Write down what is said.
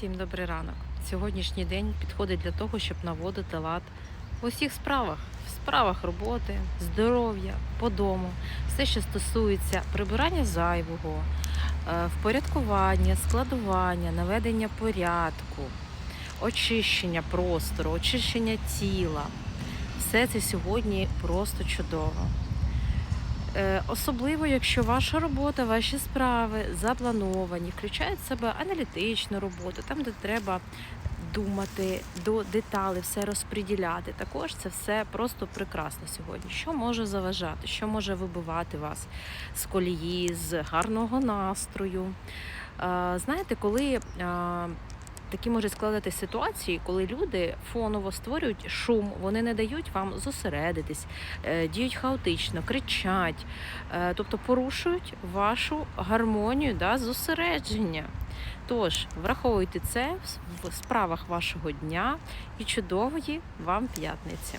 Всім добрий ранок. Сьогоднішній день підходить для того, щоб наводити лад в усіх справах, в справах роботи, здоров'я, по дому, все, що стосується прибирання зайвого, е, впорядкування, складування, наведення порядку, очищення простору, очищення тіла. Все це сьогодні просто чудово. Е, Особливо, якщо ваша робота, ваші справи заплановані, включають в себе аналітичну роботу, там, де треба думати до деталей, все розподіляти. Також це все просто прекрасно сьогодні. Що може заважати, що може вибивати вас з колії, з гарного настрою. Е, Знаєте, коли е, такі можуть складати ситуації, коли люди фоново створюють шум, вони не дають вам зосередитись, е, діють хаотично, кричать, е, тобто порушують вашу гармонію да, зосередження. Тож враховуйте це в справах вашого дня і чудової вам п'ятниці.